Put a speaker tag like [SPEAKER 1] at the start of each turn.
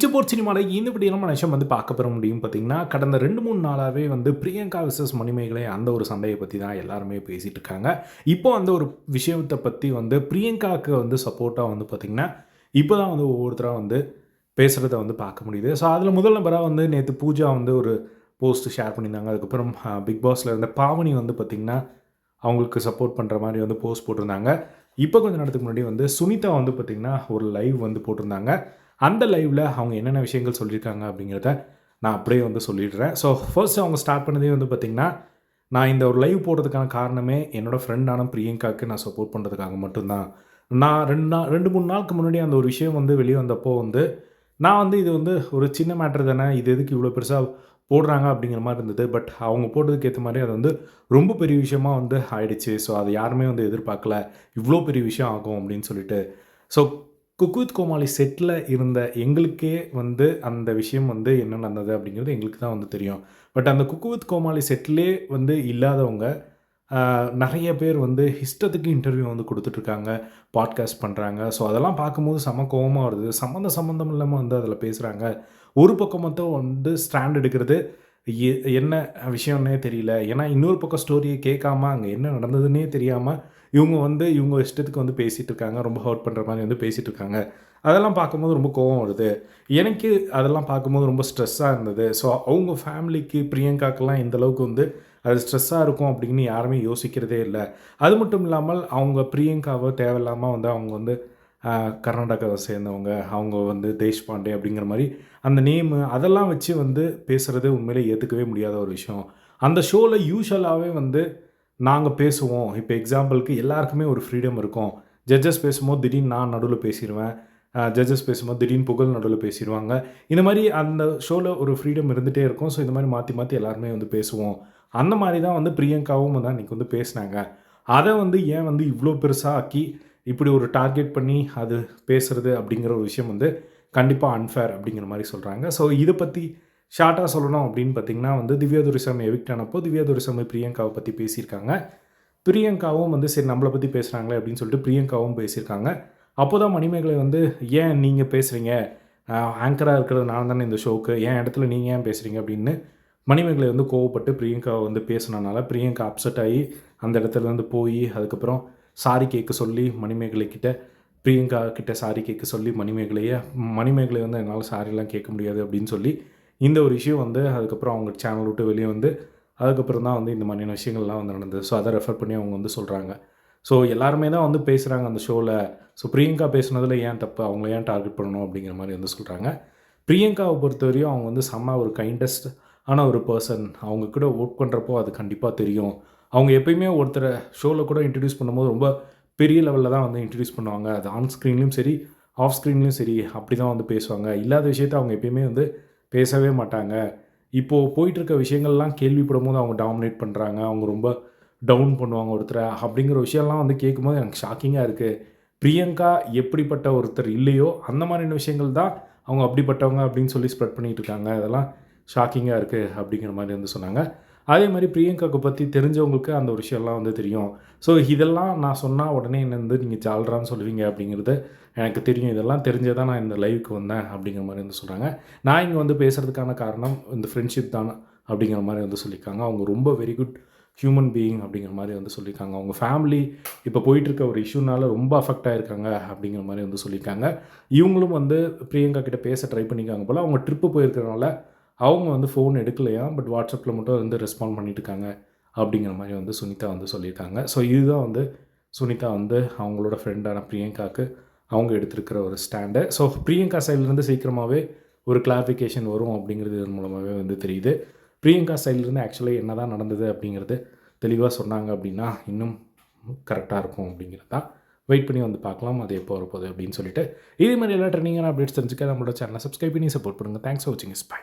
[SPEAKER 1] இச்சபோர் சினிமாவில் இந்த படி நம்ம நிமிஷம் வந்து பார்க்க பெற முடியும் பார்த்திங்கன்னா கடந்த ரெண்டு மூணு நாளாகவே வந்து பிரியங்கா விசஸ் மணிமேகலை அந்த ஒரு சண்டையை பற்றி தான் எல்லாருமே பேசிகிட்டு இருக்காங்க. இப்போ அந்த ஒரு விஷயத்தை பற்றி வந்து பிரியங்காவுக்கு வந்து சப்போர்ட்டாக வந்து பார்த்திங்கன்னா இப்போ தான் வந்து ஒவ்வொருத்தராக வந்து பேசுகிறத வந்து பார்க்க முடியுது. ஸோ அதில் முதல் நபராக வந்து நேற்று பூஜா வந்து ஒரு போஸ்ட் ஷேர் பண்ணியிருந்தாங்க. அதுக்கப்புறம் பிக் பாஸில் இருந்த பாவனி வந்து பார்த்திங்கன்னா அவங்களுக்கு சப்போர்ட் பண்ணுற மாதிரி வந்து போஸ்ட் போட்டிருந்தாங்க. இப்போ கொஞ்ச நேரத்துக்கு முன்னாடி வந்து சுனிதா வந்து பார்த்திங்கன்னா ஒரு லைவ் வந்து போட்டிருந்தாங்க. அந்த லைவில் அவங்க என்னென்ன விஷயங்கள் சொல்லியிருக்காங்க அப்படிங்கிறத நான் அப்படியே வந்து சொல்லிடுறேன். ஸோ ஃபர்ஸ்ட் அவங்க ஸ்டார்ட் பண்ணதே வந்து பார்த்திங்கன்னா நான் இந்த ஒரு லைவ் போடுறதுக்கான காரணமே என்னோடய ஃப்ரெண்டான பிரியங்காவுக்கு நான் சப்போர்ட் பண்ணுறதுக்காக மட்டும்தான். நான் ரெண்டு நாள் ரெண்டு மூணு நாளுக்கு முன்னாடி அந்த ஒரு விஷயம் வந்து வெளியே வந்தப்போ வந்து நான் வந்து இது வந்து ஒரு சின்ன மேட்ரு தானே இது எதுக்கு இவ்வளோ பெருசாக போடுறாங்க அப்படிங்கிற மாதிரி இருந்தது. பட் அவங்க போட்டதுக்கு ஏற்ற மாதிரி அது வந்து ரொம்ப பெரிய விஷயமா வந்து ஆயிடுச்சு. ஸோ அதை யாருமே வந்து எதிர்பார்க்கல. இவ்வளோ பெரிய விஷயம் ஆகும் அப்படின்னு சொல்லிட்டு. ஸோ குக்வித் கோமாளி செட்டில் இருந்த எங்களுக்கே வந்து அந்த விஷயம் வந்து என்ன நடந்தது அப்படிங்கிறது எங்களுக்கு தான் வந்து தெரியும். பட் அந்த குக்வித் கோமாளி செட்டிலே வந்து இல்லாதவங்க நிறைய பேர் வந்து இஷ்டத்துக்கு இன்டர்வியூ வந்து கொடுத்துட்ருக்காங்க பாட்காஸ்ட் பண்ணுறாங்க ஸோ அதெல்லாம் பார்க்கும்போது செம கோபமாக வருது. சம்மந்த சம்மந்தம் இல்லாமல் வந்து அதில் பேசுகிறாங்க ஒரு பக்கம் மட்டும் வந்து ஸ்டாண்ட் எடுக்கிறது என்ன விஷயம்னே தெரியல. ஏன்னா இன்னொரு பக்கம் ஸ்டோரியை கேட்காம அங்கே என்ன நடந்ததுன்னே தெரியாமல் இவங்க வந்து இவங்க இஷ்டத்துக்கு வந்து பேசிகிட்டு இருக்காங்க. ரொம்ப ஹர்ட் பண்ணுற மாதிரி வந்து பேசிகிட்டு இருக்காங்க. அதெல்லாம் பார்க்கும்போது ரொம்ப கோவம் வருது. எனக்கு அதெல்லாம் பார்க்கும்போது ரொம்ப ஸ்ட்ரெஸ்ஸாக இருந்தது. ஸோ அவங்க ஃபேமிலிக்கு பிரியங்காக்கெல்லாம் இந்த அளவுக்கு வந்து அது ஸ்ட்ரெஸ்ஸாக இருக்கும் அப்படின்னு யாருமே யோசிக்கிறதே இல்லை. அது மட்டும் இல்லாமல் அவங்க பிரியங்காவை தேவையில்லாமல் வந்து அவங்க வந்து கர்நாடகாவை சேர்ந்தவங்க அவங்க வந்து தேஷ்பாண்டே அப்படிங்கிற மாதிரி அந்த நேமு அதெல்லாம் வச்சு வந்து பேசுகிறது உண்மையிலே ஏற்றுக்கவே முடியாத ஒரு விஷயம். அந்த ஷோவில் யூஸ்வலாகவே வந்து நாங்கள் பேசுவோம். இப்போ எக்ஸாம்பிளுக்கு எல்லாருக்குமே ஒரு ஃப்ரீடம் இருக்கும். ஜட்ஜஸ் பேசும்போது திடீர்னு நான் நடுவில் பேசிடுவேன் ஜட்ஜஸ் பேசும்போது திடீர்னு புகழ் நடுவில் பேசிடுவாங்க இந்த மாதிரி அந்த ஷோவில் ஒரு ஃப்ரீடம் இருந்துகிட்டே இருக்கும். ஸோ இந்த மாதிரி மாற்றி மாற்றி எல்லாருமே வந்து பேசுவோம். அந்த மாதிரி தான் வந்து பிரியங்காவும் தான் அன்றைக்கி வந்து பேசினாங்க. அதை வந்து ஏன் வந்து இவ்வளோ பெருசாக ஆக்கி இப்படி ஒரு டார்கெட் பண்ணி அது பேசுகிறது அப்படிங்கிற ஒரு விஷயம் வந்து கண்டிப்பாக அன்ஃபேர் அப்படிங்கிற மாதிரி சொல்கிறாங்க ஸோ இதை பற்றி ஷார்ட்டாக சொல்லணும் அப்படின்னு பார்த்தீங்கன்னா வந்து திவ்யா துரிசாமி எவிக்ட் ஆனப்போ திவ்யா துரிசாமி பிரியங்காவை பற்றி பேசியிருக்காங்க. பிரியங்காவும் வந்து சரி நம்மளை பற்றி பேசுகிறாங்களே அப்படின்னு சொல்லிட்டு பிரியங்காவும் பேசியிருக்காங்க. அப்போ தான் மணிமேகலை வந்து ஏன் நீங்கள் பேசுகிறீங்க ஆங்கராக இருக்கிறது நான் தானே இந்த ஷோக்கு என் இடத்துல நீங்கள் ஏன் பேசுகிறீங்க அப்படின்னு மணிமேகலை வந்து கோவப்பட்டு பிரியங்காவை வந்து பேசினனால பிரியங்கா அப்செட் ஆகி அந்த இடத்துல வந்து போய் அதுக்கப்புறம் சாரி கேட்க சொல்லி மணிமேகலை கிட்ட பிரியங்கா கிட்ட சாரி கேட்க சொல்லி மணிமேகலையை மணிமேகலை வந்து என்னால் சாரிலாம் கேட்க முடியாது அப்படின்னு சொல்லி இந்த ஒரு விஷயம் வந்து அதுக்கப்புறம் அவங்க சேனல் விட்டு வெளியே வந்து அதுக்கப்புறம் தான் வந்து இந்த மாதிரியான விஷயங்கள்லாம் வந்து நடந்தது. ஸோ அதை ரெஃபர் பண்ணி அவங்க வந்து சொல்கிறாங்க ஸோ எல்லாருமே தான் வந்து பேசுகிறாங்க அந்த ஷோவில் ஸோ பிரியங்கா பேசுனதில் ஏன் தப்பு? அவங்கள ஏன் டார்கெட் பண்ணணும்? அப்படிங்கிற மாதிரி வந்து சொல்கிறாங்க பிரியங்காவை பொறுத்தவரையும் அவங்க வந்து செம்ம ஒரு கைண்டஸ்ட் ஆனால் ஒரு பர்சன் அவங்க கூட ஒர்க் பண்ணுறப்போ அது கண்டிப்பாக தெரியும். அவங்க எப்பயுமே ஒருத்தரை ஷோவில் கூட இன்ட்ரடியூஸ் பண்ணும்போது ரொம்ப பெரிய லெவலில் தான் வந்து இன்ட்ரடியூஸ் பண்ணுவாங்க. அது ஆன் ஸ்க்ரீன்லேயும் சரி ஆஃப் ஸ்க்ரீன்லேயும் சரி அப்படி தான் வந்து பேசுவாங்க. இல்லாத விஷயத்த அவங்க எப்பயுமே வந்து பேசவே மாட்டாங்க. இப்போது போயிட்டுருக்க விஷயங்கள்லாம் கேள்விப்படும் போது அவங்க டாமினேட் பண்ணுறாங்க அவங்க ரொம்ப டவுன் பண்ணுவாங்க ஒருத்தரை. அப்படிங்கிற விஷயம்லாம் வந்து கேட்கும்போது எனக்கு ஷாக்கிங்காக இருக்குது பிரியங்கா எப்படிப்பட்ட ஒருத்தர் இல்லையோ அந்த மாதிரியான விஷயங்கள் தான் அவங்க அப்படிப்பட்டவங்க அப்படின்னு சொல்லி ஸ்ப்ரெட் பண்ணிகிட்டு இருக்காங்க. அதெல்லாம் ஷாக்கிங்காக இருக்குது அப்படிங்கிற மாதிரி வந்து சொன்னாங்க. அதே மாதிரி பிரியங்காவுக்கு பற்றி தெரிஞ்சவங்களுக்கு அந்த ஒரு விஷயம்லாம் வந்து தெரியும். ஸோ இதெல்லாம் நான் சொன்னால் உடனே என்ன வந்து நீங்கள் ஜால்ரான்னு சொல்லுவீங்க அப்படிங்கிறது எனக்கு தெரியும். இதெல்லாம் தெரிஞ்சதான் நான் இந்த லைவுக்கு வந்தேன் அப்படிங்கிற மாதிரி வந்து சொல்கிறாங்க நான் இங்கே வந்து பேசுகிறதுக்கான காரணம் இந்த ஃப்ரெண்ட்ஷிப் தான் அப்படிங்கிற மாதிரி வந்து சொல்லியிருக்காங்க. அவங்க ரொம்ப வெரி குட் ஹியூமன் பீயிங் அப்படிங்கிற மாதிரி வந்து சொல்லியிருக்காங்க. அவங்க ஃபேமிலி இப்போ போயிட்டுருக்க ஒரு இஷ்யூனால ரொம்ப அஃபெக்ட் ஆகிருக்காங்க அப்படிங்கிற மாதிரி வந்து சொல்லியிருக்காங்க. இவங்களும் வந்து பிரியங்கா கிட்டே பேச ட்ரை பண்ணியிருக்காங்க போல். அவங்க ட்ரிப்பு போயிருக்கிறனால அவங்க வந்து ஃபோன் எடுக்கலையா? பட் வாட்ஸ்அப்பில் மட்டும் வந்து ரெஸ்பாண்ட் பண்ணிட்டுருக்காங்க. அப்படிங்கிற மாதிரி வந்து சுனிதா வந்து சொல்லியிருக்காங்க. ஸோ இதுதான் வந்து சுனிதா வந்து அவங்களோட ஃப்ரெண்டான பிரியங்காவுக்கு அவங்க எடுத்திருக்கிற ஒரு ஸ்டாண்டு ஸோ பிரியங்கா சைட்லேருந்து சீக்கிரமாகவே ஒரு கிளாரிஃபிகேஷன் வரும் அப்படிங்கிறது இதன் மூலமாகவே வந்து தெரியுது. பிரியங்கா சைட்லேருந்து ஆக்சுவலி என்ன தான் நடந்தது அப்படிங்கிறது தெளிவாக சொன்னாங்க அப்படின்னா இன்னும் கரெக்டாக இருக்கும் அப்படிங்கிறது தான். வெயிட் பண்ணி வந்து பார்க்கலாம் அது எப்போ வரப்போகுது அப்படின்னு சொல்லிட்டு. இதே மாதிரி எல்லா ட்ரெண்டிங்கான அப்டேட்ஸ் தெரிஞ்சுக்க நம்மளோட சேனலை சப்ஸ்கிரைப் பண்ணி சப்போர்ட் பண்ணுங்கள் தேங்க்ஸ் ஃபார் வாட்சிங் இஸ் பை